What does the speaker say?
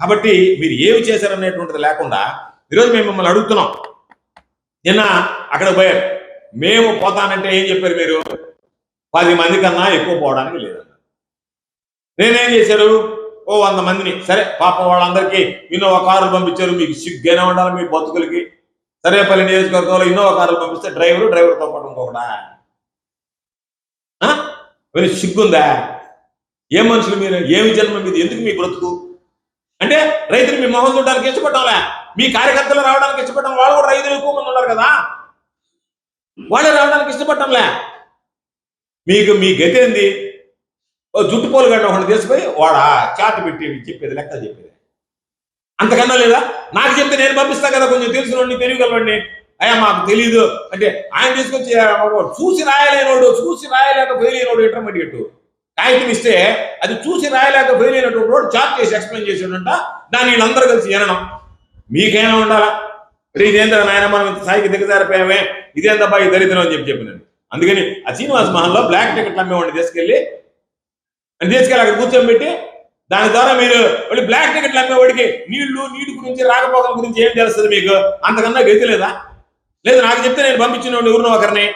కాబట్టి మీరు ఏమి చేశారనేటువంటిది లేకుండా ఈరోజు మేము మిమ్మల్ని అడుగుతున్నాం. నిన్న అక్కడ పోయారు. మేము పోతానంటే ఏం చెప్పారు మీరు? పది మంది కన్నా ఎక్కువ పోవడానికి లేదన్నారు నేనేం చేశారు? ఓ వంద మందిని. సరే పాపం వాళ్ళందరికీ ఇన్నోవా కారులు పంపించారు. మీకు సిగ్గానే ఉండాలి మీ బతుకులకి. సరేపల్లి నియోజకవర్గంలో ఇన్నోవా కారులు పంపిస్తే డ్రైవరు డ్రైవర్తో పాటు ఇంకొకడా? సిగ్గుందా? ఏ మనుషులు మీరు? ఏమి జన్మ మీద? ఎందుకు మీ బ్రతుకు? అంటే రైతులు మీ మొహం చూడడానికి ఇష్టపడటంలే మీ కార్యకర్తలు రావడానికి ఇష్టపడటం వాళ్ళు కూడా రైతులు ఎక్కువ మంది ఉన్నారు కదా? వాళ్ళే రావడానికి ఇష్టపడటంలే. మీకు మీ గతి ఏంది? ఓ జుట్టు పోలు గడ్డ ఒకటి తీసుకుపోయి వాడా చాటు పెట్టి చెప్పేది లెక్క చెప్పేది. అంతకన్నా లేదా? నాకు చెప్తే నేను పంపిస్తా కదా కొంచెం తెలిసినోడిని తెలియగలవాడిని అయ్యా మాకు తెలియదు అంటే ఆయన తీసుకొచ్చి చూసి రాయలేనోడు చూసి రాయలేక ఫెయిల్ అయినోడు ఇంటర్మీడియట్ కాగితం ఇస్తే అది చూసి రాయలేక ఫెయిల్ అయినటువంటి వాడు చార్ట్ చేసి ఎక్స్ప్లెయిన్ చేసాడంట దాన్ని వీళ్ళందరూ కలిసి వినడం. మీకేమైనా ఉండాలా? రే ఇదేంద్ర నాయన మనం ఇంత స్థాయికి దిగజారిపోయామే. ఇదేందబ్బా ఈ దరిద్రం అని చెప్పి చెప్పినాను అందుకని ఆ శ్రీనివాస్ మహల్లో బ్లాక్ టికెట్లు అమ్మేవాడిని తీసుకెళ్ళి తీసుకెళ్ళి అక్కడ కూర్చోబెట్టి దాని ద్వారా మీరు మళ్ళీ బ్లాక్ టికెట్లు అమ్మేవాడికి నీళ్ళు నీటి గురించి రాకపోకల గురించి ఏం తెలుస్తుంది మీకు? అంతకన్నా గతి లేదా? లేదు నాకు చెప్తే నేను పంపించిన ఎవరినో ఒకరిని.